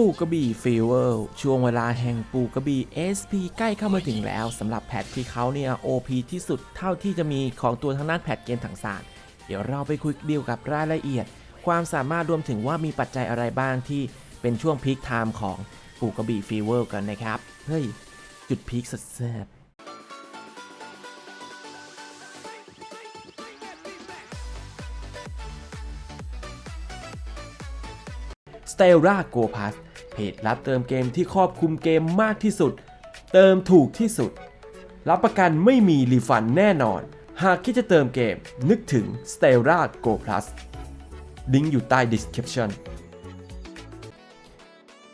ปูกระบี่ฟีเวลช่วงเวลาแห่งปูกระบี่ SP ใกล้เข้ามาถึงแล้วสำหรับแพทที่เขาเนี่ย OP ที่สุดเท่าที่จะมีของตัวทางด้านแพทเกมถังสารเดี๋ยวเราไปคุยดียวกับรายละเอียด ความสามารถรวมถึงว่ามีปัจจัยอะไรบ้างที่เป็นช่วงพีคไทม์ของปูกระบี่ฟีเวลกันนะครับ เฮ้ย จุดพีคสุดแซ่บ s t e l l a Go Pass เพจรับเติมเกมที่ครอบคลุมเกมมากที่สุด เติมถูกที่สุด รับประกันไม่มีรีฟันแน่นอน หากคิดจะเติมเกมนึกถึง s t e l l a Go Plus ลิงก์อยู่ใต้ description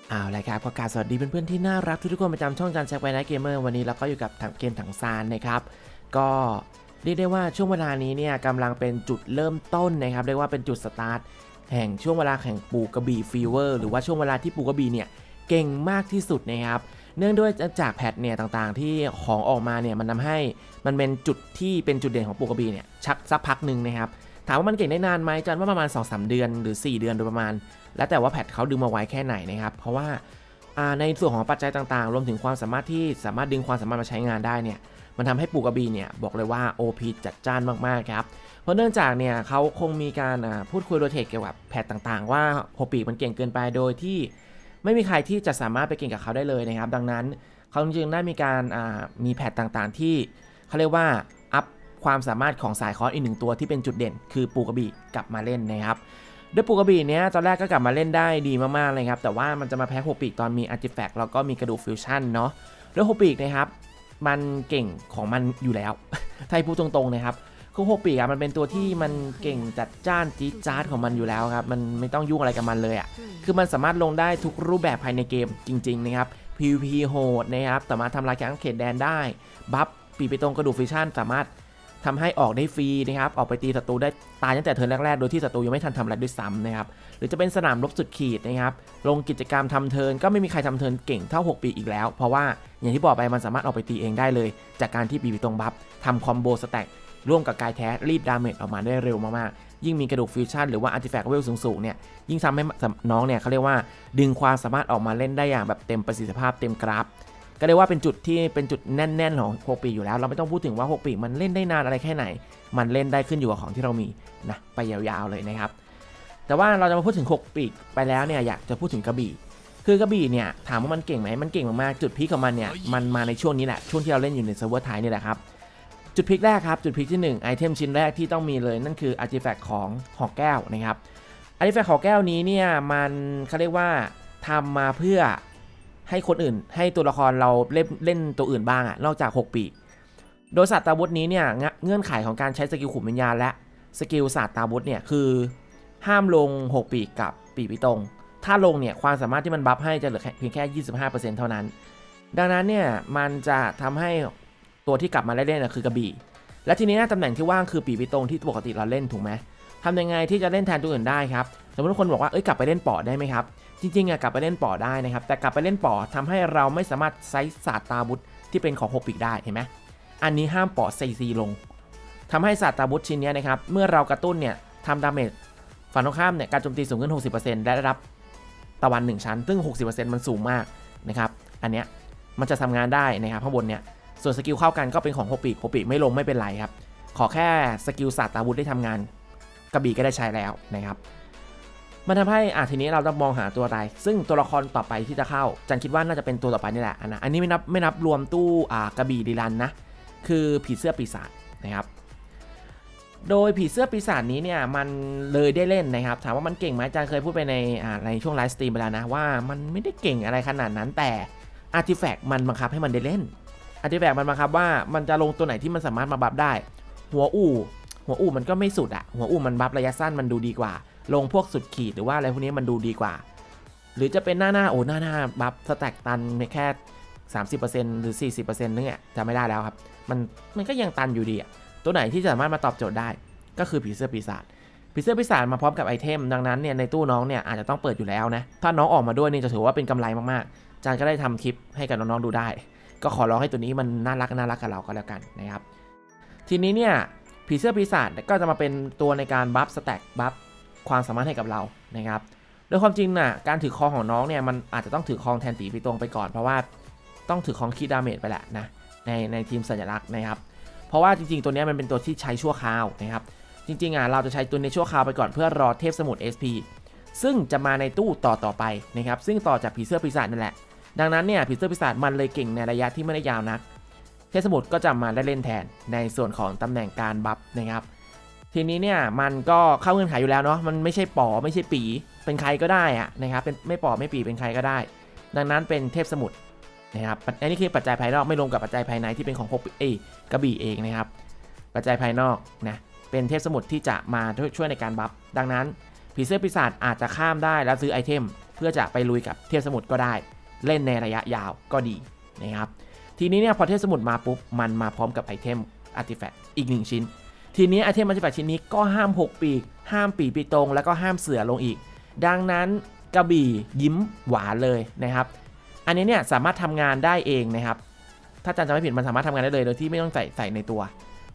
เอาละครับก็กรารสวัสดีเพื่อนๆที่น่ารักทุกๆคนประจำช่องจานแช็คไวไนท์เกมเมอร์วันนี้เราก็อยู่กับถังเกมถังซานนะครับ ก็เรียกได้ว่าช่วงเวลานี้เนี่ยกำลังเป็นจุดเริ่มต้นนะครับเรียกว่าเป็นจุดสตาร์ท แห่งช่วงเวลาแห่งปูกระบี่ฟีเวอร์หรือว่าช่วงเวลาที่ปูกระบี่เนี่ยเก่งมากที่สุดนะครับ เนื่องด้วยจากแพทเนี่ยต่างๆ ที่ของออกมาเนี่ยมันทาให้มันเป็นจุดที่เป็นจุดเด่นของปูกระบี่เนี่ยชักสักพักหนึ่งนะครับถามว่ามันเก่งได้นานไหมจันว่าประมาณ 2-3 เดือนหรือ 4 เดือนโดยประมาณ แล้วแต่ว่าแพทเขาดึงมาไว้แค่ไหนนะครับเพราะว่าในส่วนของปัจจัยต่างๆ รวมถึงความสามารถที่สามารถดึงความสามารถมาใช้งานได้เนี่ยมันทำให้ปูกระบี่เนี่ยบอกเลยว่า OP จัดจ้านมากๆครับ เพราะเนื่องจากเนี่ยเขาคงมีการพูดคุยโรเทคเกี่ยวกับแพทต่างๆ ว่าโฮปีกมันเก่งเกินไปโดยที่ไม่มีใครที่จะสามารถไปเก่งกับเขาได้เลยนะครับ ดังนั้นเขาจึงได้มีการมีแพทต่างๆ ที่เขาเรียกว่าอัพความสามารถของสายคอร์สอีกหนึ่งตัวที่เป็นจุดเด่น คือปูกระบี่กลับมาเล่นนะครับด้วยปูกระบี่เนี้ยตอนแรกก็กลับมาเล่นได้ดีมากๆเลยครับ แต่ว่ามันจะมาแพ้โฮปีกตอนมีอาร์ติแฟกต์แล้วก็มีกระดูกฟิวชั่นเนาะด้วยโฮปีกนะครับมันเก่งของมันอยู่แล้วถ้าพูดตรงๆนะครับ คือโฮปีกอะมันเป็นตัวที่มันเก่งจัดจ้านจี๊ดจ๊าดของมันอยู่แล้วครับ มันไม่ต้องยุ่งอะไรกับมันเลยอะคือมันสามารถลงได้ทุกรูปแบบภายในเกมจริงๆนะครับ PVP โหดนะครับสามารถทำลายแข้งเขตแดนได้ บัฟปีไปตรงกระดูกฟิชชั่นสามารถทำให้ออกได้ฟรีนะครับ ออกไปตีศัตรูได้ตายตั้งแต่เทิร์นแรกๆ โดยที่ศัตรูยังไม่ทันทำอะไรด้วยซ้ำนะครับ หรือจะเป็นสนามรบสุดขีดนะครับ ลงกิจกรรมทำเทิร์นก็ไม่มีใครทำเทิร์นเก่งเท่า 6 ปีอีกแล้ว เพราะว่าอย่างที่บอกไปมันสามารถออกไปตีเองได้เลย จากการที่ปีไปตรงบัฟทำคอมโบสแต็ก ร่วมกับกายแท้รีดดาเมจออกมาได้เร็วมากๆ ยิ่งมีกระดูกฟิวชั่นหรือว่าอาร์ติแฟกต์เวลสูงๆเนี่ยยิ่งทำให้น้องเนี่ยเขาเรียกว่าดึงความสามารถออกมาเล่นได้อย่างแบบเต็มประสิทธิภาพเต็มกราฟ ก็เรียกว่าเป็นจุดที่เป็นจุดแน่นๆของโฮปีอยู่แล้ว เราไม่ต้องพูดถึงว่าโฮปีมันเล่นได้นานอะไรแค่ไหน มันเล่นได้ขึ้นอยู่กับของที่เรามีนะไปยาวๆเลยนะครับแต่ว่าเราจะมาพูดถึง 6 ปีไปแล้วเนี่ยอยากจะพูดถึงกระบี่คือกระบี่เนี่ยถามว่ามันเก่งไหมมันเก่งมากๆจุดพีคของมันเนี่ยมันมาในช่วงนี้แหละช่วงที่เราเล่นอยู่ในเซิร์ฟเวอร์ไทยนี่แหละครับ จุดพลิกแรกครับ จุดพลิกที่ 1 ไอเทมชิ้นแรกที่ต้องมีเลยนั่นคืออาร์ติแฟกต์ของหอกแก้วนะครับอาร์ติแฟกต์หอกแก้วนี้เนี่ยมันเขาเรียกว่าทำมาเพื่อให้คนอื่น ให้ตัวละครเราเล่นเล่นตัวอื่นบ้างอะนอกจาก 6 ปีโดยศาสตราวุธนี้เนี่ยเงื่อนไขของการใช้สกิลขุมวิญญาณและสกิลศาสตราวุธเนี่ยคือห้ามลง 6 ปีกกับปีกพิตรง ถ้าลงเนี่ยความสามารถที่มันบัฟให้จะเหลือเพียงแค่ 25%เท่านั้น ดังนั้นเนี่ยมันจะทำให้ ตัวที่กลับมาเล่นๆนะคือกระบี่ และทีนี้ตำแหน่งที่ว่างคือปีพิตรงที่ปกติเราเล่นถูกไหมทำยังไงที่จะเล่นแทนตัวอื่นได้ครับสมมติคนบอกว่าเอ้ยกลับไปเล่นปอดได้ไหมครับจริงๆอะกลับไปเล่นปอดได้นะครับ แต่กลับไปเล่นปอดทำให้เราไม่สามารถไซส์ศาสตราวุธที่เป็นของหกปีกได้เห็นไหมอันนี้ห้ามปอดไซซีลงทำให้ศาสตราวุธชิ้นนี้นะครับเมื่อเรากระตุ้นเนี่ยทำดาเมจฝั่งตรงข้ามเนี่ยการโจมตีสูงขึ้น 60%และได้รับตะวัน 1 ชั้น ซึ่ง 60%มันสูงมากนะครับ อันเนี้ยมันจะทำงานได้นะครับข้างบนเนี่ย ส่วนสกิลเข้ากันก็เป็นของโฮปีกโฮปีกไม่ลงไม่เป็นไรครับ ขอแค่สกิลศาสตราวุธได้ทำงานกระบี่ก็ได้ใช้แล้วนะครับ มันทำให้อะทีนี้เราต้องมองหาตัวอะไร ซึ่งตัวละครต่อไปที่จะเข้า จันคิดว่าน่าจะเป็นตัวต่อไปนี่แหละอันนะอันนี้ไม่นับไม่นับรวมตู้อ่ากระบี่ดีรันนะ คือผีเสื้อปีศาจนะครับโดยผีเสื้อปีศาจนี้เนี่ยมันเลยได้เล่นนะครับ ถามว่ามันเก่งไหมจันเคยพูดไปในในช่วงไลฟ์สตรีมไปแล้วนะว่ามันไม่ได้เก่งอะไรขนาดนั้นแต่อาร์ติแฟกต์มันบังคับให้มันได้เล่น อาร์ติแฟกต์มันบังคับว่ามันจะลงตัวไหนที่มันสามารถมาบัฟได้ หัวอู่ หัวอู่มันก็ไม่สุดอะหัวอู่มันบัฟระยะสั้นมันดูดีกว่า ลงพวกสุดขีดหรือว่าอะไรพวกนี้มันดูดีกว่า หรือจะเป็นหน้าหน้าโอ้หน้าหน้าบัฟสแต็กตันแค่ 30%หรือ 40%นึงอะจะไม่ได้แล้วครับ มันมันก็ยังตันอยู่ดีอะตัวไหนที่สามารถมาตอบโจทย์ได้ ก็คือผีเสื้อปีศาจผีเสื้อปีศาจมาพร้อมกับไอเทมดังนั้นเนี่ยในตู้น้องเนี่ยอาจจะต้องเปิดอยู่แล้วนะถ้าน้องออกมาด้วยนี่จะถือว่าเป็นกำไรมากๆจานก็ได้ทำคลิปให้กับน้องๆดูได้ ก็ขอร้องให้ตัวนี้มันน่ารักน่ารักกับเราก็แล้วกันนะครับ ทีนี้เนี่ยผีเสื้อปีศาจก็จะมาเป็นตัวในการบัฟสแต็กบัฟความสามารถให้กับเรานะครับโดยความจริงน่ะการถือครองของน้องเนี่ยมันอาจจะต้องถือครองแทนตีปีตรงไปก่อนเพราะว่าต้องถือครองคีดาเมจไปแหละนะในในทีมสัญลักษณ์นะครับ เพราะว่าจริงๆตัวนี้มันเป็นตัวที่ใช้ชั่วคราวนะครับจริงๆอะเราจะใช้ตัวในชั่วคราวไปก่อนเพื่อรอเทพสมุทร SP ซึ่งจะมาในตู้ต่อต่อไปนะครับซึ่งต่อจากผีเสื้อปีศาจนั่นแหละ ดังนั้นเนี่ยผีเสื้อปีศาจมันเลยเก่งในระยะที่ไม่ได้ยาวนัก เทพสมุทรก็จะมาได้เล่นแทนในส่วนของตำแหน่งการบัฟนะครับทีนี้เนี่ยมันก็เข้าเงื่อนไขอยู่แล้วเนาะมันไม่ใช่ป๋อไม่ใช่ปีเป็นใครก็ได้อะนะครับเป็นไม่ป๋อไม่ปีเป็นใครก็ได้ ดังนั้นเป็นเทพสมุทรนะครับอันนี้คือปัจจัยภายนอกไม่รวมกับปัจจัยภายในที่เป็นของพวกเอกระบี่เองนะครับ ปัจจัยภายนอกนะเป็นเทพสมุทรที่จะมาช่วยในการบัฟดังนั้นผีเสื้อปีศาจอาจจะข้ามได้แล้วซื้อไอเทม เพื่อจะไปลุยกับเทพสมุทรก็ได้ เล่นในระยะยาวก็ดีนะครับทีนี้เนี่ยพอเทพสมุทรมาปุ๊บ มันมาพร้อมกับไอเทมอาร์ติแฟกต์อีกหนึ่งชิ้น ทีนี้ไอเทมอาร์ติแฟกต์ชิ้นนี้ก็ห้าม 6 ปีก ห้ามปีปีตรง แล้วก็ห้ามเสือลงอีก ดังนั้นกระบี่ยิ้มหวานเลยนะครับ อันนี้เนี่ยสามารถทำงานได้เองนะครับ ถ้าอาจารย์จะไม่ผิดมันสามารถทำงานได้เลย โดยที่ไม่ต้องใส่ใส่ในตัว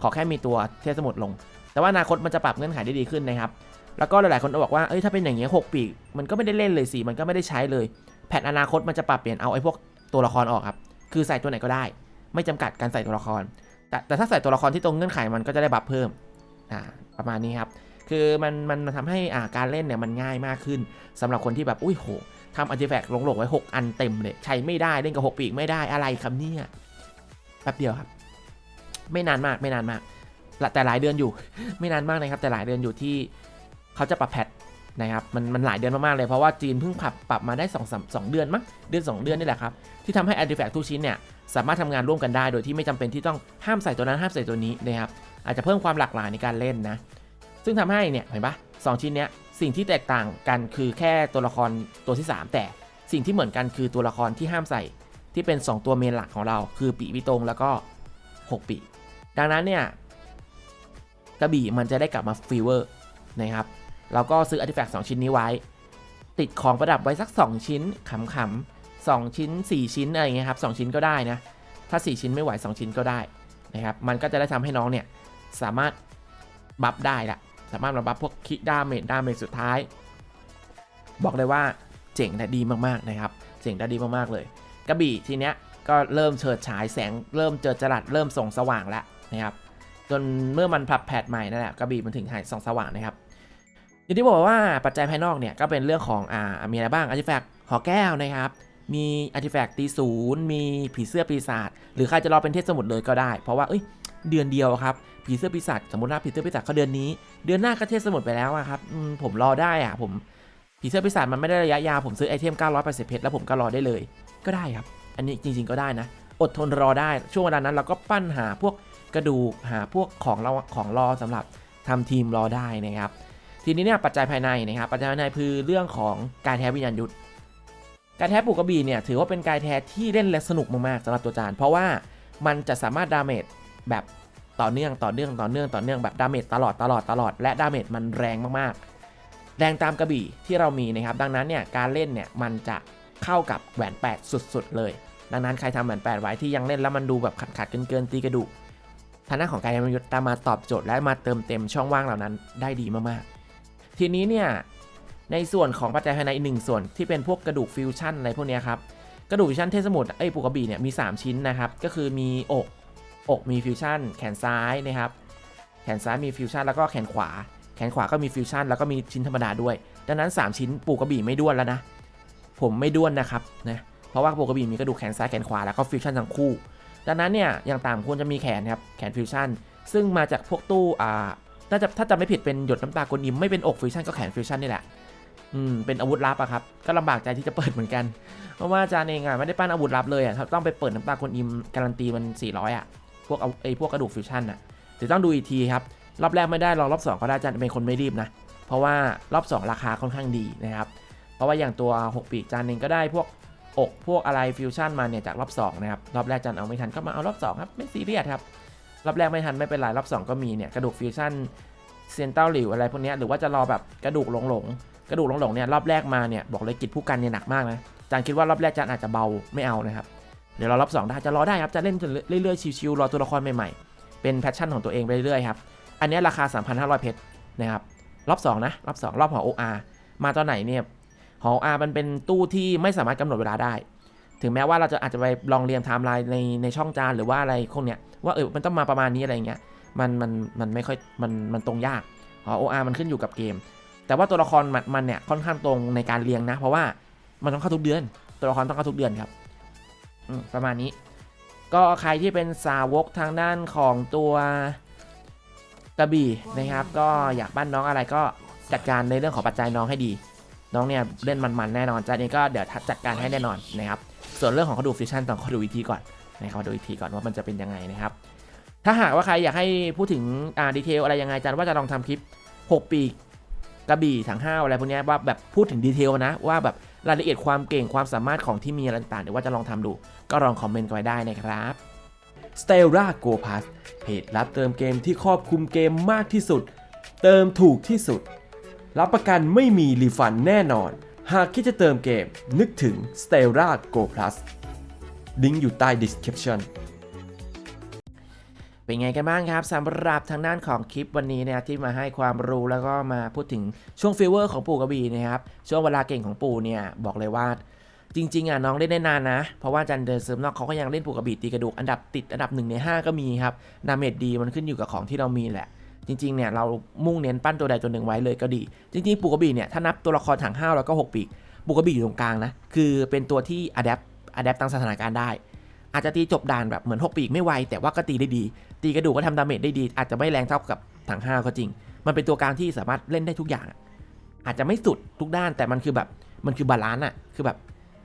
ขอแค่มีตัวเทพสมุทรลง แต่ว่าอนาคตมันจะปรับเงื่อนไขได้ดีขึ้นนะครับ แล้วก็หลายๆคนก็บอกว่าเอ้ยถ้าเป็นอย่างเงี้ยหกปีกมันก็ไม่ได้เล่นเลยสิมันก็ไม่ได้ใช้เลย แผนอนาคตมันจะปรับเปลี่ยนเอาไอ้พวกตัวละครออกครับ คือใส่ตัวไหนก็ได้ ไม่จำกัดการใส่ตัวละคร แต่แต่ถ้าใส่ตัวละครที่ตรงเงื่อนไขมันก็จะได้บัฟเพิ่มอ่าประมาณนี้ครับ คือมันมันทำให้อ่าการเล่นเนี่ยมันง่ายมากขึ้นสำหรับคนที่แบบอุ้ยโหทำอาร์ติแฟกต์หลงไว้ 6 อันเต็มเลย ใช้ไม่ได้เล่นกับ 6 ปีกไม่ได้อะไรครับเนี่ยแป๊บเดียวครับ ไม่นานมากไม่นานมากแต่หลายเดือนอยู่ ไม่นานมากนะครับ แต่หลายเดือนอยู่ที่เขาจะปรับแพท นะครับมันมันหลายเดือนมากๆเลยเพราะว่าจีนเพิ่งปรับปรับมาได้2อสองเดือนมั้งเดือน 2 เดือนนี่แหละครับที่ทำให้ artifact ทุกชิ้นเนี่ยสามารถทำงานร่วมกันได้ โดยที่ไม่จำเป็นที่ต้องห้ามใส่ตัวนั้นห้ามใส่ตัวนี้นะครับอาจจะเพิ่มความหลากหลายในการเล่นนะซึ่งทำให้เนี่ยเห็นปะสองชิ้นเนี้ยสิ่งที่แตกต่างกันคือแค่ตัวละครตัวที่ 3 แต่สิ่งที่เหมือนกันคือตัวละครที่ห้ามใส่ ที่เป็น 2 ตัวเมนหลักของเรา คือปีวิตงแล้วก็ 6 ปี ดังนั้นเนี่ยกระบี่มันจะได้กลับมาฟีเวอร์นะครับ เราก็ซื้ออาร์ติแฟกต์2ชิ้นนี้ไว้ ติดของประดับไว้สัก 2 ชิ้นขำๆ2ชิ้น 4 ชิ้นอะไรเงี้ยครับ2ชิ้นก็ได้นะ ถ้า 4 ชิ้นไม่ไหว 2 ชิ้นก็ได้นะครับ มันก็จะได้ทำให้น้องเนี่ยสามารถบัฟได้ละ สามารถมาบัฟพวกคิดาเมจดาเมจสุดท้าย บอกเลยว่าเจ๋งและดีมากๆนะครับ เจ๋งและดีมากๆเลย กระบี่ทีเนี้ยก็เริ่มเฉิดฉายแสงเริ่มเจอจรัสเริ่มส่องสว่างแล้วนะครับ จนเมื่อมันปรับแพทใหม่นั่นแหละกระบี่มันถึงหายส่องสว่างนะครับ อย่างที่บอกว่าปัจจัยภายนอกเนี่ยก็เป็นเรื่องของอ่ามีอะไรบ้างอาร์ติแฟกต์หอแก้วนะครับมีอาร์ติแฟกต์ตีศูนย์มีผีเสื้อปีศาจหรือใครจะรอเป็นเทพสมุทรเลยก็ได้ เพราะว่าเอ้ยเดือนเดียวครับผีเสื้อปีศาจสมมติว่าผีเสื้อปีศาจเขาเดือนนี้ เดือนหน้าก็เทพสมุทรไปแล้วอะครับผมรอได้อะผมผีเสื้อปีศาจมันไม่ได้ระยะยาวผมซื้อไอเทม980เพชรแล้วผมก็รอได้เลย ก็ได้ครับ อันนี้จริง ๆก็ได้นะ อดทนรอได้ช่วงเวลานั้นเราก็ปั้นหาพวกกระดูกหาพวกของเราของรอสำหรับทำทีมรอได้นะครับ ทีนี้เนี่ยปัจจัยภายในนะครับปัจจัยภายในคือเรื่องของการแท้วิญญาณยุทธการแท้ปูกระบี่เนี่ยถือว่าเป็นการแท้ที่เล่นและสนุกมากๆสำหรับตัวจาน เพราะว่ามันจะสามารถดาเมจแบบต่อเนื่องต่อเนื่องต่อเนื่องต่อเนื่องแบบดาเมจตลอดตลอดตลอดและดาเมจมันแรงมากๆ แรงตามกระบี่ที่เรามีนะครับดังนั้นเนี่ยการเล่นเนี่ยมันจะเข้ากับแหวน 8 สุดๆ เลย ดังนั้นใครทำแหวน 8 ไว้ที่ยังเล่นแล้วมันดูแบบขัดๆเกินๆตีกระดูกฐานะของการยมยุทธ์ตามมาตอบโจทย์และมาเติมเต็มช่องว่างเหล่านั้นได้ดีมากๆ ทีนี้เนี่ยในส่วนของปัจจัยภายในอีกหนึ่งส่วนที่เป็นพวกกระดูกฟิวชั่นอะไรพวกนี้ครับกระดูกฟิวชั่นเทสมุทรไอ้ปูกระบี่เนี่ยมี 3 ชิ้นนะครับ ก็คือมีอกอกมีฟิวชั่นแขนซ้ายนะครับแขนซ้ายมีฟิวชั่นแล้วก็แขนขวา แขนขวาก็มีฟิวชั่นแล้วก็มีชิ้นธรรมดาด้วย ดังนั้น 3 ชิ้นปูกระบี่ไม่ด้วนแล้วนะ ผมไม่ด้วนนะครับนะเพราะว่าปูกระบี่มีกระดูกแขนซ้ายแขนขวาแล้วก็ฟิวชั่นทั้งคู่ ดังนั้นเนี่ยอย่างต่ำควรจะมีแขนครับแขนฟิวชั่นซึ่งมาจากพวกตู้อ่า น่าจะถ้าจำไม่ผิดเป็นหยดน้ำตากลอิมไม่เป็นอกฟิวชั่นก็แขนฟิวชั่นนี่แหละอืมเป็นอาวุธลับอะครับก็ลำบากใจที่จะเปิดเหมือนกัน เพราะว่าอาจารย์เองอะไม่ได้ปั้นอาวุธลับเลยอะต้องไปเปิดน้ำตากลอิมการันตีมัน 400อะพวกไอพวกกระดูกฟิวชั่นน่ะเดี๋ยวต้องดูอีกทีครับรอบแรกไม่ได้รอรอบ2ก็ได้จานเป็นคนไม่รีบนะเพราะว่ารอบ 2 ราคาค่อนข้างดีนะครับเพราะว่าอย่างตัว 6 ปีกจานเองก็ได้พวกอกพวกอะไรฟิวชั่นมาเนี่ยจากรอบ2นะครับรอบแรกจานเอาไม่ทันก็มาเอารอบ2ครับไม่ซีเรียสครับ รอบแรกไม่ทันไม่เป็นไรรอบ 2 ก็มีเนี่ยกระดูกฟิวชั่นเซนเต้าหลิวอะไรพวกนี้หรือว่าจะรอแบบกระดูกหลงหลงๆกระดูกหลงหลงๆเนี่ยรอบแรกมาเนี่ยบอกเลยกิจผู้กันเนี่ยหนักมากนะจานคิดว่ารอบแรกจานอาจจะเบาไม่เอานะครับเดี๋ยวเรารอบ2ได้จะรอได้ครับจะเล่นเรื่อยๆชิวๆรอตัวละครใหม่ๆเป็นแพชชั่นของตัวเองไปเรื่อยๆครับอันนี้ราคา 3,500 เพชรนะครับรอบ2นะรอบ2รอบหอ OR มาตอนไหนเนี่ยหออามันเป็นตู้ที่ไม่สามารถกำหนดเวลาได้ ถึงแม้ว่าเราจะอาจจะไปลองเรียงไทม์ไลน์ในในช่องจานหรือว่าอะไรพวกเนี้ยว่าเออมันต้องมาประมาณนี้อะไรเงี้ยมันมันมันไม่ค่อยมันมันตรงยากหอ OR มันขึ้นอยู่กับเกม แต่ว่าตัวละครมันมันเนี่ยค่อนข้างตรงในการเรียงนะ เพราะว่ามันต้องเข้าทุกเดือน ตัวละครต้องเข้าทุกเดือนครับประมาณนี้ ก็ใครที่เป็นสาวกทางด้านของตัวกระบี่นะครับ ก็อยากบ้านน้องอะไรก็จัดการในเรื่องของปัจจัยน้องให้ดี น้องเนี่ยเล่นมันๆแน่นอนจันเองก็เดี๋ยวจัดการให้แน่นอนนะครับ ส่วนเรื่องของเขดูฟิชชั่นต้องขดูอีกทีก่อนนะครับดูอีกทีก่อนว่ามันจะเป็นยังไงนะครับ ถ้าหากว่าใครอยากให้พูดถึงอ่าดีเทลอะไรยังไงจันว่าจะลองทำคลิป 6 ปีกระบี่ถังห้าวอะไรพวกนี้ว่าแบบพูดถึงดีเทลนะว่าแบบรายละเอียดความเก่งความสามารถของที่มีอะไรต่างๆเดี๋ยวว่าจะลองทำดู ก็ลองคอมเมนต์กันไว้ได้นะครับ s t e l l a Go Pass เพจรับเติมเกมที่ครอบคลุมเกมมากที่สุด เติมถูกที่สุด รับประกันไม่มีรีฟันแน่นอน หากคิดจะเติมเกมนึกถึง s t e l l a Go Plus ลิงก์อยู่ใต้ description เป็นไงกันบ้างครับสำหรับทางด้านของคลิปวันนี้เนะครับที่มาให้ความรู้แล้วก็มาพูดถึงช่วงฟีเวอร์ของปู่กระบี่นะครับ ช่วงเวลาเก่งของปู่เนี่ยบอกเลยว่าจริงๆอะน้องเล่นได้นานนะ เพราะว่าจันเดอร์เซิร์ฟนอกเขาก็ยังเล่นปู่กระบี่ตีกระดูกอันดับติดอันดับหนึ่งใน 5 ก็มีครับดาเมจดีมันขึ้นอยู่กับของที่เรามีแหละ จริงๆเนี่ยเรามุ่งเน้นปั้นตัวใดตัวหนึ่งไว้เลยก็ดี จริงๆ ปูกระบี่เนี่ยถ้านับตัวละครถังห้าวแล้วก็หกปีกปูกระบี่อยู่ตรงกลางนะคือเป็นตัวที่อัดแอปอัดแอปตามสถานการณ์ได้ อาจจะตีจบด่านแบบเหมือน 6 ปีกไม่ไวแต่ว่าก็ตีได้ดี ตีกระดูกก็ทำดาเมจได้ดี อาจจะไม่แรงเท่ากับถังห้าก็จริง มันเป็นตัวกลางที่สามารถเล่นได้ทุกอย่าง อาจจะไม่สุดทุกด้านแต่มันคือแบบมันคือบาลานซ์อะคือแบบ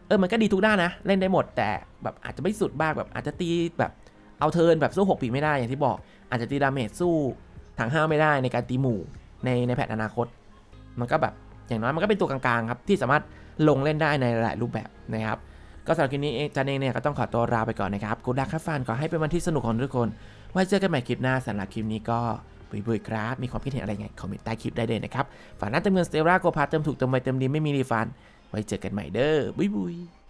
เออมันก็ดีทุกด้านนะเล่นได้หมด แต่แบบอาจจะไม่สุดบ้างแบบอาจจะตีแบบเอาเทิร์นแบบสู้6ปีไม่ได้อย่างที่บอก อาจจะตีดาเมจสู้ ถังห้าไม่ได้ในการตีหมู่ในในแพทอนาคต มันก็แบบอย่างน้อยมันก็เป็นตัวกลางๆครับที่สามารถลงเล่นได้ในหลายรูปแบบนะครับก็สำหรับคลิปนี้องจันเองเนี่ยก็ต้องขอตัวลาไปก่อนนะครับกูดักครับฟันขอให้เป็นวันที่สนุกของทุกคนไว้เจอกันใหม่คลิปหน้าสำหรับคลิปนี้ก็บุยบุยๆครับ มีความคิดเห็นอะไรไงคอมเมนต์ใต้คลิปได้เลยนะครับฝากน้าเติมเงินสเตลล่าโกพาเติมถูกเติมไวเติมดีไม่มีรีฟัน ไว้เจอกันใหม่เด้อบุยบุยๆ